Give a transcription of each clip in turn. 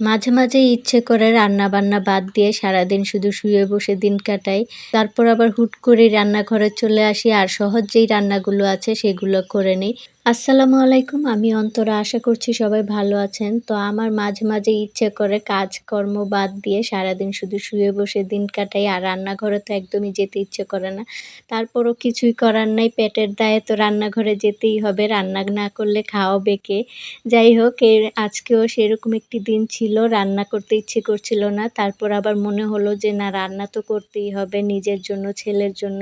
মাঝে মাঝে ইচ্ছে করে রান্না বান্না বাদ দিয়ে সারাদিন শুধু শুয়ে বসে দিন কাটাই। তারপর আবার হুট করে রান্নাঘরে চলে আসি আর সহজ যেই রান্নাগুলো আছে সেগুলো করে নিই। আসসালামু আলাইকুম, আমি অন্তরা। আশা করছি সবাই ভালো আছেন। তো আমার মাঝে মাঝে ইচ্ছে করে কাজকর্ম বাদ দিয়ে সারাদিন শুধু শুয়ে বসে দিন কাটাই, আর রান্নাঘরে তো একদমই যেতে ইচ্ছে করে না। তারপরও কিছুই করার নাই, পেটের দায়ে তো রান্নাঘরে যেতেই হবে, রান্না না করলে খাওয়াবে কে যাই হোক, এর আজকেও সেরকম একটি দিন ছিল, রান্না করতে ইচ্ছে করছিল না। তারপর আবার মনে হলো যে, না, রান্না তো করতেই হবে, নিজের জন্য, ছেলের জন্য,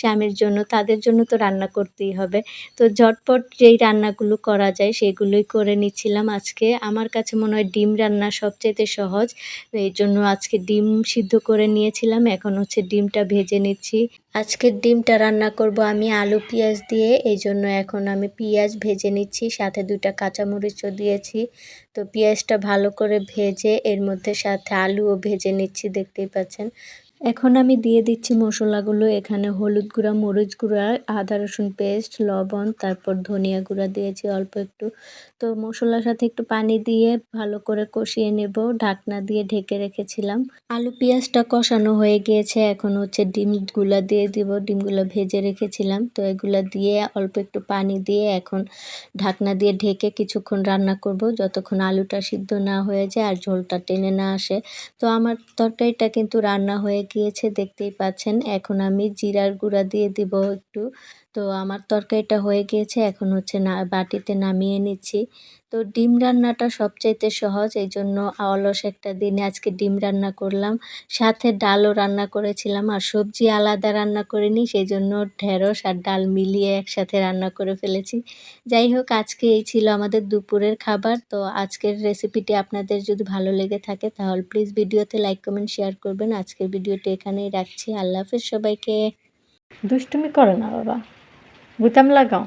স্বামীর জন্য, তাদের জন্য তো রান্না করতেই হবে। তো ঝটপট যেই রান্নাগুলো করা যায় সেগুলোই করে নিচ্ছিলাম। আজকে আমার কাছে মনে হয় ডিম রান্না সবচাইতে সহজ। এই জন্য আজকে ডিম সিদ্ধ করে নিয়েছিলাম। এখন হচ্ছে ডিমটা ভেজে নিচ্ছি। আজকের ডিমটা রান্না করব আমি আলু, পেঁয়াজ দিয়ে। এই জন্য এখন আমি পেঁয়াজ ভেজে নিচ্ছি, সাথে দুটা কাঁচামরিচও দিয়েছি। তো পেঁয়াজটা ভালো করে ভেজে এর মধ্যে সাথে আলুও ভেজে নিচ্ছি, দেখতেই পাচ্ছেন। এখন আমি দিয়ে দিচ্ছি মশলাগুলো। এখানে হলুদ গুঁড়া, মরিচ গুঁড়া, আদা, রসুন পেস্ট, লবণ, তারপর ধনিয়া গুঁড়া দিয়েছি অল্প একটু। তো মশলার সাথে একটু পানি দিয়ে ভালো করে কষিয়ে নেব। ঢাকনা দিয়ে ঢেকে রেখেছিলাম। আলু পেঁয়াজটা কষানো হয়ে গিয়েছে। এখন হচ্ছে ডিমগুলা দিয়ে দিব। ডিমগুলো ভেজে রেখেছিলাম। তো এগুলো দিয়ে অল্প একটু পানি দিয়ে এখন ঢাকনা দিয়ে ঢেকে কিছুক্ষণ রান্না করব। যতক্ষণ আলুটা সিদ্ধ না হয়ে যায় আর ঝোলটা টেনে না আসে। তো আমার তরকারিটা কিন্তু রান্না হয়ে গিয়েছে, দেখতেই পাচ্ছেন। এখন আমি জিরার গুঁড়া দিয়ে দিব একটু। তো আমার তরকারিটা হয়ে গিয়েছে, এখন হচ্ছে না, বাটিতে নামিয়ে নিচ্ছি। তো ডিম রান্নাটা সবচাইতে সহজ, এই জন্য অলস একটা দিনে আজকে ডিম রান্না করলাম। সাথে ডালও রান্না করেছিলাম, আর সবজি আলাদা রান্না করিনি সেই জন্য ঢেঁড়স আর ডাল মিলিয়ে একসাথে রান্না করে ফেলেছি। যাই হোক, আজকে এই ছিল আমাদের দুপুরের খাবার, তো আজকের রেসিপিটি আপনাদের যদি ভালো লেগে থাকে, তাহলে প্লিজ ভিডিওতে লাইক, কমেন্ট, শেয়ার করবেন। আজকের ভিডিওটি এখানেই রাখছি। আল্লাহ হাফেজ সবাইকে। দুষ্টুমি করো না বাবা। বুতাম লাগাও।